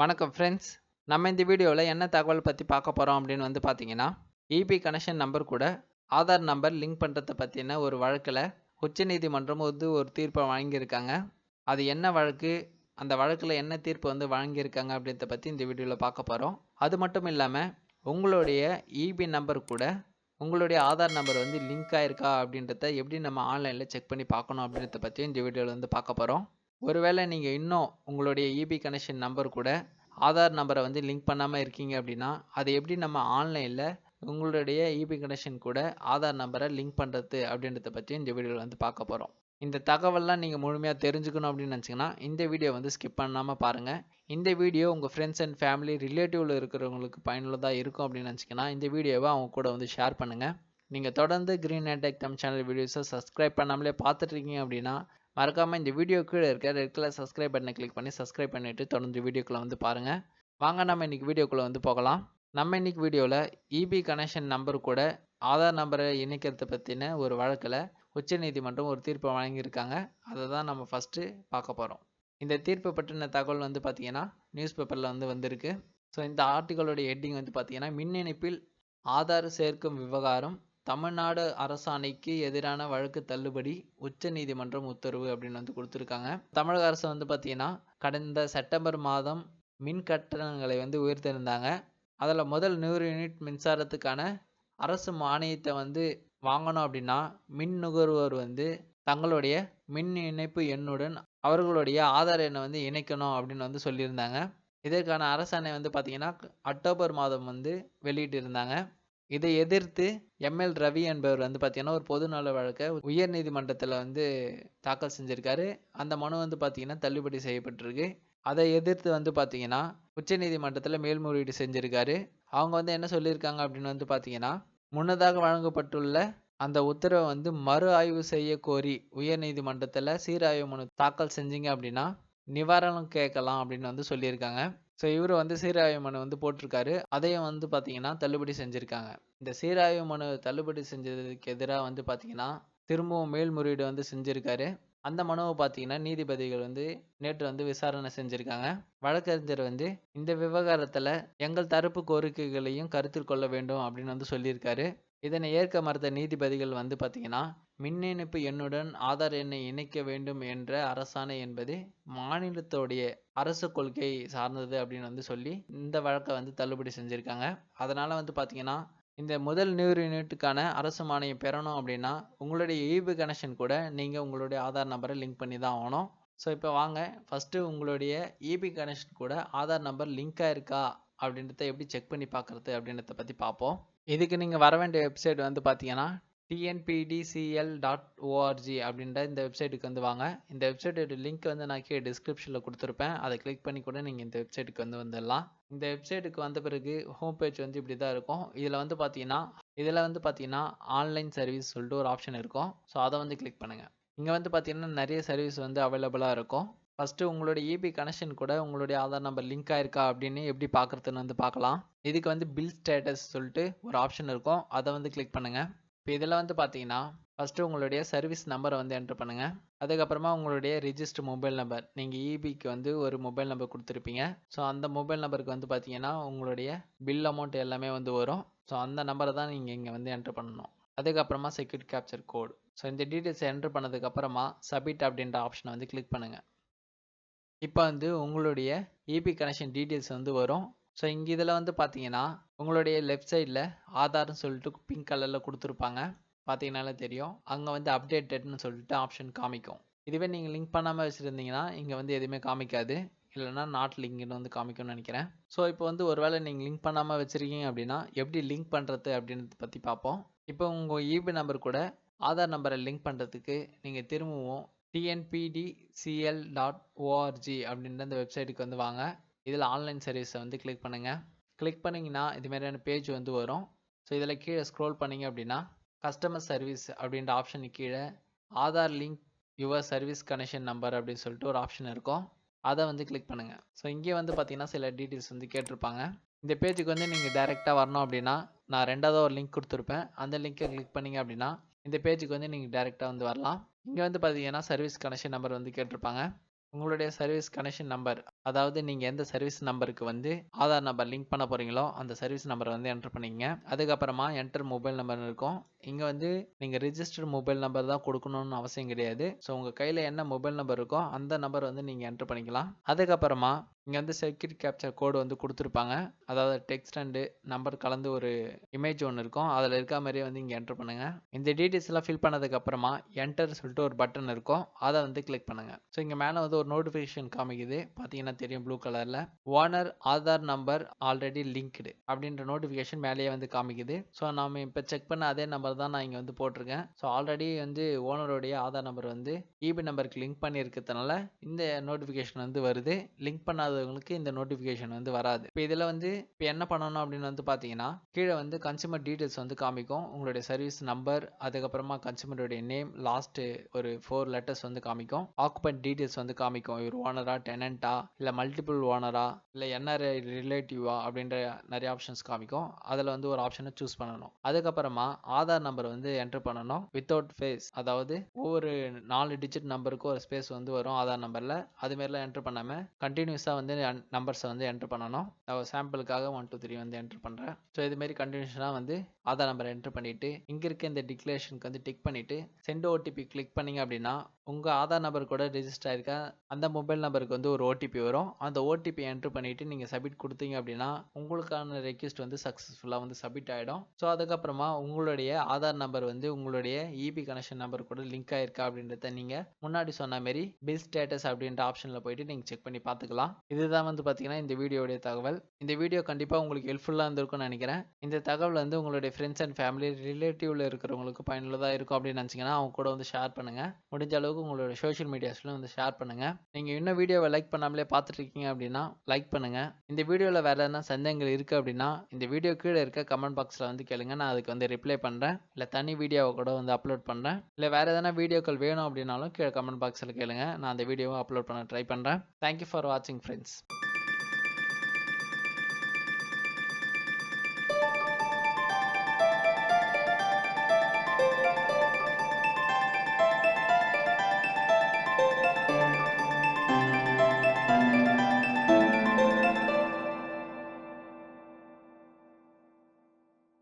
வணக்கம் ஃப்ரெண்ட்ஸ் நம்ம இந்த வீடியோவில் என்ன தகவல் பற்றி பார்க்க போகிறோம் அப்படின்னு வந்து பார்த்தீங்கன்னா இபி கனெக்ஷன் நம்பர் கூட ஆதார் நம்பர் லிங்க் பண்ணுறதை பற்றின ஒரு வழக்கில் உச்சநீதிமன்றம் வந்து ஒரு தீர்ப்பை வழங்கியிருக்காங்க. அது என்ன வழக்கு? அந்த வழக்கில் என்ன தீர்ப்பு வந்து வழங்கியிருக்காங்க அப்படின்றத பற்றி இந்த வீடியோவில் பார்க்க போகிறோம் அது மட்டும் இல்லாமல் உங்களுடைய இபி நம்பர் கூட உங்களுடைய ஆதார் நம்பர் வந்து லிங்க் ஆயிருக்கா அப்படின்றத எப்படி நம்ம ஆன்லைனில் செக் பண்ணி பார்க்கணும் அப்படின்றத பற்றியும் இந்த வீடியோவில் வந்து பார்க்க போகிறோம் ஒருவேளை நீங்கள் இன்னும் உங்களுடைய இபி கனெக்ஷன் நம்பர் கூட ஆதார் நம்பரை வந்து லிங்க் பண்ணாமல் இருக்கீங்க அப்படின்னா அது எப்படி நம்ம ஆன்லைனில் உங்களுடைய இபி கனெக்ஷன் கூட ஆதார் நம்பரை லிங்க் பண்ணுறது அப்படின்றத பற்றி இந்த வீடியோவில் வந்து பார்க்க போகிறோம் இந்த தகவல்லாம் நீங்கள் முழுமையாக தெரிஞ்சுக்கணும் அப்படின்னு நினச்சிங்கன்னா இந்த வீடியோ வந்து ஸ்கிப் பண்ணாமல் பாருங்கள் இந்த வீடியோ உங்கள் ஃப்ரெண்ட்ஸ் அண்ட் ஃபேமிலி ரிலேட்டிவில் இருக்கிறவங்களுக்கு பயனுள்ளதாக இருக்கும் அப்படின்னு நினச்சிங்கன்னா இந்த வீடியோவை அவங்க கூட வந்து ஷேர் பண்ணுங்கள் நீங்கள் தொடர்ந்து க்ரீன் டெக் தம் சேனல் வீடியோஸை சப்ஸ்கிரைப் பண்ணாமலே பார்த்துட்ருக்கீங்க அப்படின்னா மறக்காமல் இந்த வீடியோ கீழே இருக்க ரெட் கலர் சப்ஸ்கிரைப் பட்டனை கிளிக் பண்ணி சப்ஸ்கிரைப் பண்ணிவிட்டு தொடர்ந்து வீடியோக்குள்ளே வந்து பாருங்கள் வாங்க நம்ம இன்றைக்கி வீடியோக்குள்ளே வந்து போகலாம். நம்ம இன்றைக்கி வீடியோவில் இபி கனெக்ஷன் நம்பர் கூட ஆதார் நம்பரை இணைக்கிறத பற்றின ஒரு வழக்கில் உச்சநீதிமன்றம் ஒரு தீர்ப்பை வழங்கியிருக்காங்க. அதை தான் நம்ம ஃபஸ்ட்டு பார்க்க போகிறோம் இந்த தீர்ப்பு பற்றின தகவல் வந்து பார்த்திங்கன்னா நியூஸ் பேப்பரில் வந்து வந்திருக்கு. ஸோ இந்த ஆர்டிகளோட ஹெட்டிங் வந்து பார்த்திங்கன்னா மின் இணைப்பில் ஆதார் சேர்க்கும் விவகாரம் தமிழ்நாடு அரசாணைக்கு எதிரான வழக்கு தள்ளுபடி உச்ச நீதிமன்றம் உத்தரவு அப்படின்னு வந்து கொடுத்துருக்காங்க. தமிழக அரசு வந்து பார்த்தீங்கன்னா கடந்த செப்டம்பர் மாதம் மின் கட்டணங்களை வந்து உயர்த்திருந்தாங்க அதில் முதல் நூறு யூனிட் மின்சாரத்துக்கான அரசு மானியத்தை வந்து வாங்கணும் அப்படின்னா மின் நுகர்வோர் வந்து தங்களுடைய மின் இணைப்பு எண்ணுடன் அவர்களுடைய ஆதார் எண்ணை வந்து இணைக்கணும் அப்படின்னு வந்து சொல்லியிருந்தாங்க. இதற்கான அரசாணை வந்து பார்த்திங்கன்னா அக்டோபர் மாதம் வந்து வெளியிட்டிருந்தாங்க. இதை எதிர்த்து எம்எல் ரவி என்பவர் வந்து பார்த்தீங்கன்னா ஒரு பொதுநல வழக்கை உயர் நீதிமன்றத்தில் வந்து தாக்கல் செஞ்சுருக்காரு. அந்த மனு வந்து பார்த்தீங்கன்னா தள்ளுபடி செய்யப்பட்டிருக்கு. அதை எதிர்த்து வந்து பார்த்தீங்கன்னா உச்ச நீதிமன்றத்தில் மேல்முறையீடு செஞ்சுருக்காரு. அவங்க வந்து என்ன சொல்லியிருக்காங்க அப்படின்னு வந்து பார்த்தீங்கன்னா முன்னதாக வழங்கப்பட்டுள்ள அந்த உத்தரவை வந்து மறு ஆய்வு செய்ய கோரி உயர் நீதிமன்றத்தில் சீராய்வு மனு தாக்கல் செஞ்சீங்க அப்படின்னா நிவாரணம் கேட்கலாம் அப்படின்னு வந்து சொல்லியிருக்காங்க. ஸோ இவர் வந்து சீராய்வு மனு வந்து போட்டிருக்காரு. அதையும் வந்து பார்த்தீங்கன்னா தள்ளுபடி செஞ்சுருக்காங்க. இந்த சீராய்வு மனு தள்ளுபடி செஞ்சதுக்கு எதிராக வந்து பார்த்தீங்கன்னா திரும்பவும் மேல்முறையீடு வந்து செஞ்சுருக்காரு. அந்த மனுவை பார்த்தீங்கன்னா நீதிபதிகள் வந்து நேற்று வந்து விசாரணை செஞ்சுருக்காங்க. வழக்கறிஞர் வந்து இந்த விவகாரத்தில் எங்கள் தரப்பு கோரிக்கைகளையும் கருத்தில் கொள்ள வேண்டும் அப்படின்னு வந்து சொல்லியிருக்காரு. இதனை ஏற்க மறுத்த நீதிபதிகள் வந்து பார்த்தீங்கன்னா மின் இணைப்பு எண்ணுடன் ஆதார் எண்ணை இணைக்க வேண்டும் என்ற அரசாணை என்பது மாநிலத்தோடைய அரசு கொள்கை சார்ந்தது அப்படின்னு வந்து சொல்லி இந்த வழக்கை வந்து தள்ளுபடி செஞ்சுருக்காங்க. அதனால் வந்து பார்த்தீங்கன்னா இந்த முதல் நூறு யூனிட்டுக்கான அரசு மானியம் பெறணும் அப்படின்னா உங்களுடைய ஈபி கனெக்ஷன் கூட நீங்கள் உங்களுடைய ஆதார் நம்பரை லிங்க் பண்ணி தான் ஆகணும். ஸோ இப்போ வாங்க. ஃபஸ்ட்டு உங்களுடைய இபி கனெக்ஷன் கூட ஆதார் நம்பர் லிங்காக இருக்கா அப்படின்றத எப்படி செக் பண்ணி பார்க்குறது அப்படின்றத பற்றி பார்ப்போம் இதுக்கு நீங்கள் வர வேண்டிய வெப்சைட் வந்து பார்த்தீங்கன்னா டிஎன்பிடிசிஎல் டாட் ஓஆர்ஜி அப்படின்ற இந்த வெப்சைட்டுக்கு வந்து வாங்க. இந்த வெப்சைட்டோட லிங்க் வந்து நான் கீழே டிஸ்கிரிப்ஷனில் கொடுத்துருப்பேன். அதை கிளிக் பண்ணி கூட நீங்கள் இந்த வெப்சைட்டுக்கு வந்து வந்துடலாம். இந்த வெப்சைட்டுக்கு வந்த பிறகு ஹோம் பேஜ் வந்து இப்படி தான் இருக்கும். இதில் வந்து பார்த்தீங்கன்னா இதில் வந்து பார்த்தீங்கன்னா ஆன்லைன் சர்வீஸ் சொல்லிட்டு ஒரு ஆப்ஷன் இருக்கும். ஸோ அதை வந்து கிளிக் பண்ணுங்கள் இங்கே வந்து பார்த்தீங்கன்னா நிறைய சர்வீஸ் வந்து அவைலபிளாக இருக்கும். ஃபஸ்ட்டு உங்களுடைய இபி கனெக்ஷன் கூட உங்களுடைய ஆதார் நம்பர் லிங்க் ஆயிருக்கா அப்படின்னு எப்படி பார்க்குறதுன்னு வந்து பார்க்கலாம் இதுக்கு வந்து பில் ஸ்டேட்டஸ் சொல்லிட்டு ஒரு ஆப்ஷன் இருக்கும். அதை வந்து கிளிக் பண்ணுங்கள் இப்போ இதில் வந்து பார்த்தீங்கன்னா ஃபஸ்ட்டு உங்களுடைய சர்வீஸ் நம்பரை வந்து என்ட்ரு பண்ணுங்கள் அதுக்கப்புறமா உங்களுடைய ரிஜிஸ்டர் மொபைல் நம்பர் நீங்கள் இபிக்கு வந்து ஒரு மொபைல் நம்பர் கொடுத்துருப்பீங்க. ஸோ அந்த மொபைல் நம்பருக்கு வந்து பார்த்தீங்கன்னா உங்களுடைய பில் அமௌண்ட் எல்லாமே வந்து வரும். ஸோ அந்த நம்பரை தான் நீங்கள் இங்கே வந்து என்ட்ரு பண்ணணும். அதுக்கப்புறமா செக்யூரிட்டி கேப்சர் கோடு ஸோ இந்த டீட்டெயில்ஸ் என்ட்ரு பண்ணதுக்கப்புறமா சப்மிட் அப்படின்ற ஆப்ஷனை வந்து கிளிக் பண்ணுங்கள் இப்போ வந்து உங்களுடைய இபி கனெக்ஷன் டீட்டெயில்ஸ் வந்து வரும். ஸோ இங்கே இதில் வந்து பார்த்தீங்கன்னா உங்களுடைய லெஃப்ட் சைடில் ஆதார்னு சொல்லிட்டு பிங்க் கலரில் கொடுத்துருப்பாங்க. பார்த்தீங்கனாலே தெரியும். அங்கே வந்து அப்டேட்டட்னு சொல்லிட்டு ஆப்ஷன் காமிக்கும். இதுவே நீங்கள் லிங்க் பண்ணாமல் வச்சுருந்தீங்கன்னா இங்கே வந்து எதுவுமே காமிக்காது. இல்லைனா நாட் லிங்க்னு வந்து காமிக்கும்னு நினைக்கிறேன். ஸோ இப்போ வந்து ஒருவேளை நீங்கள் லிங்க் பண்ணாமல் வச்சுருக்கீங்க அப்படின்னா எப்படி லிங்க் பண்ணுறது அப்படின்றத பற்றி பார்ப்போம் இப்போ உங்கள் இபி நம்பர் கூட ஆதார் நம்பரை லிங்க் பண்ணுறதுக்கு நீங்கள் திரும்பவும் டிஎன்பிடிசிஎல் டாட் ஓஆர்ஜி அப்படின்ற அந்த வெப்சைட்டுக்கு வந்து வாங்க. இதில் ஆன்லைன் சர்வீஸை வந்து கிளிக் பண்ணுங்கள் கிளிக் பண்ணிங்கன்னா இதுமாரியான பேஜ் வந்து வரும். ஸோ இதில் கீழே ஸ்க்ரோல் பண்ணிங்க அப்படின்னா கஸ்டமர் சர்வீஸ் அப்படின்ற ஆப்ஷனுக்கு கீழே Aadhaar link your service connection number அப்படின்னு சொல்லிட்டு ஒரு ஆப்ஷன் இருக்கும். அதை வந்து கிளிக் பண்ணுங்கள் ஸோ இங்கே வந்து பார்த்தீங்கன்னா சில டீட்டெயில்ஸ் வந்து கேட்டிருப்பாங்க. இந்த பேஜுக்கு வந்து நீங்கள் டேரெக்டாக வரணும் அப்படின்னா நான் ரெண்டாவது ஒரு லிங்க் கொடுத்துருப்பேன். அந்த லிங்க்கை கிளிக் பண்ணிங்க அப்படின்னா இந்த பேஜுக்கு வந்து நீங்கள் டேரெக்டாக வந்து வரலாம். இங்கே வந்து பார்த்தீங்கன்னா சர்வீஸ் கனெக்ஷன் நம்பர் வந்து கேட்டிருப்பாங்க. உங்களுடைய சர்வீஸ் கனெக்ஷன் நம்பர் அதாவது நீங்கள் எந்த சர்வீஸ் நம்பருக்கு வந்து ஆதார் நம்பர் லிங்க் பண்ண போகிறீங்களோ அந்த சர்வீஸ் நம்பரை வந்து என்டர் பண்ணிக்கங்க. அதுக்கப்புறமா என்டர் மொபைல் நம்பர் இருக்கும். இங்கே வந்து நீங்கள் ரிஜிஸ்டர்ட் மொபைல் நம்பர் தான் கொடுக்கணும்னு அவசியம் கிடையாது. ஸோ உங்கள் கையில் என்ன மொபைல் நம்பர் இருக்கோ அந்த நம்பர் வந்து நீங்கள் என்டர் பண்ணிக்கலாம். அதுக்கப்புறமா இங்கே வந்து செக்யூரிட்டி கேப்சர் கோடு வந்து கொடுத்துருப்பாங்க. அதாவது டெக்ஸ்ட் அண்டு நம்பர் கலந்து ஒரு இமேஜ் ஒன்று இருக்கும். அதில் இருக்க மாதிரியே வந்து இங்கே என்டர் பண்ணுங்கள் இந்த டீட்டெயில்ஸ்லாம் ஃபில் பண்ணதுக்கப்புறமா என்டர் சொல்லிட்டு ஒரு பட்டன் இருக்கும். அதை வந்து கிளிக் பண்ணுங்கள் ஸோ இங்கே மேலே வந்து ஒரு நோட்டிஃபிகேஷன் காமிக்குது. பார்த்தீங்கன்னா தெரியும் ப்ளூ கலரில் owner Aadhaar number already linked அப்படின்ற நோட்டிஃபிகேஷன் மேலேயே வந்து காமிக்குது. ஸோ நாம் இப்போ செக் பண்ண அதே நம்பர் தான் நான் இங்கே வந்து போட்டிருக்கேன். ஸோ ஆல்ரெடி வந்து ஓனருடைய ஆதார் நம்பர் வந்து இபி நம்பருக்கு லிங்க் பண்ணியிருக்கிறதுனால இந்த நோட்டிஃபிகேஷன் வந்து வருது. லிங்க் பண்ணாதவங்களுக்கு இந்த நோட்டிஃபிகேஷன் வந்து வராது. இப்போ இதில் வந்து இப்போ என்ன பண்ணணும் அப்படின்னு வந்து பார்த்தீங்கன்னா கீழே வந்து கன்சியூமர் டீட்டெயில்ஸ் வந்து காமிக்கும். உங்களுடைய சர்வீஸ் நம்பர் அதுக்கப்புறமா கன்சியூமருடைய நேம் லாஸ்ட்டு ஒரு ஃபோர் லெட்டர்ஸ் வந்து காமிக்கும். ஆக்குபென்ட் டீட்டெயில்ஸ் வந்து காமிக்கும். காமிக்கும் இவர் ஓனரா டெனண்டா இல்லை மல்டிபிள் ஓனரா இல்லை என்ன ரிலேட்டிவா அப்படின்ற நிறைய ஆப்ஷன்ஸ் காமிக்கும். அதில் வந்து ஒரு ஆப்ஷனை சூஸ் பண்ணணும். அதுக்கப்புறமா ஆதார் நம்பர் வந்து என்டர் பண்ணணும். வித்தவுட் ஃபேஸ் அதாவது ஒவ்வொரு நாலு டிஜிட் நம்பருக்கும் ஒரு ஸ்பேஸ் வந்து வரும் ஆதார் நம்பரில் அதுமாரிலாம் என்டர் பண்ணாமல் கண்டினியூஸாக வந்து நம்பர்ஸை வந்து என்டர் பண்ணணும். நான் சாம்பிளுக்காக ஒன் டூ த்ரீ வந்து என்டர் பண்ணுறேன் ஸோ இதுமாரி கண்டினியூஷனாக வந்து ஆதார் நம்பரை என்டர் பண்ணிவிட்டு இங்கே இருக்க இந்த டிக்ளரேஷனுக்கு வந்து டிக் பண்ணிவிட்டு சென்ட் ஓடிபி கிளிக் பண்ணீங்க அப்படின்னா உங்கள் ஆதார் நம்பர் கூட ரிஜிஸ்டர் ஆயிருக்க? அந்த மொபைல் நம்பருக்கு வந்து ஒரு ஓடிபி வரும். அந்த ஓடிபி என்ட்ரு பண்ணிவிட்டு நீங்கள் சப்மிட் கொடுத்தீங்க அப்படின்னா உங்களுக்கான ரெக்வஸ்ட் வந்து சக்ஸஸ்ஃபுல்லாக வந்து சப்மிட் ஆகிடும் ஸோ அதுக்கப்புறமா உங்களுடைய ஆதார் நம்பர் வந்து உங்களுடைய இபி கனெக்ஷன் நம்பர் கூட லிங்க் ஆயிருக்கா அப்படின்றத நீங்கள் முன்னாடி சொன்ன மாதிரி பில் ஸ்டேட்டஸ் அப்படின்ற ஆப்ஷனில் போயிட்டு நீங்கள் செக் பண்ணி பார்த்துக்கலாம். இதுதான் வந்து பார்த்தீங்கன்னா இந்த வீடியோடைய தகவல். இந்த வீடியோ கண்டிப்பாக உங்களுக்கு ஹெல்ப்ஃபுல்லாக இருந்திருக்கும்னு நினைக்கிறேன். இந்த தகவல் வந்து உங்களுடைய ஃப்ரெண்ட்ஸ் அண்ட் ஃபேமிலி ரிலேட்டிவ்ல இருக்கிறவங்களுக்கு பயனுள்ளதாக இருக்கும் அப்படின்னு நினச்சிங்கன்னா அவங்க கூட வந்து ஷேர் பண்ணுங்கள் முடிஞ்ச அளவுக்கு உங்களோட சோஷியல் மீடியாஸ்லையும் வந்து ஷேர் பண்ணுங்கள் நீங்கள் இன்னும் வீடியோவை லைக் பண்ணாமலே பார்த்துட்டு இருக்கீங்க அப்படின்னா லைக் பண்ணுங்கள் இந்த வீடியோவில் வேறு எதனா சந்தேகங்கள் இருக்குது அப்படின்னா இந்த வீடியோ கீழே இருக்க கமெண்ட் பாக்ஸில் வந்து கேளுங்க. நான் அதுக்கு வந்து ரிப்ளை பண்ணுறேன் இல்லை தனி வீடியோவை கூட வந்து அப்லோட் பண்ணுறேன் இல்லை வேறு எதனா வீடியோக்கள் வேணும் அப்படின்னாலும் கீழே கமெண்ட் பாக்ஸில் கேளுங்க. நான் அந்த வீடியோவை அப்லோட் பண்ண ட்ரை பண்ணுறேன் தேங்க்யூ ஃபார் வாட்சிங் ஃப்ரெண்ட்ஸ்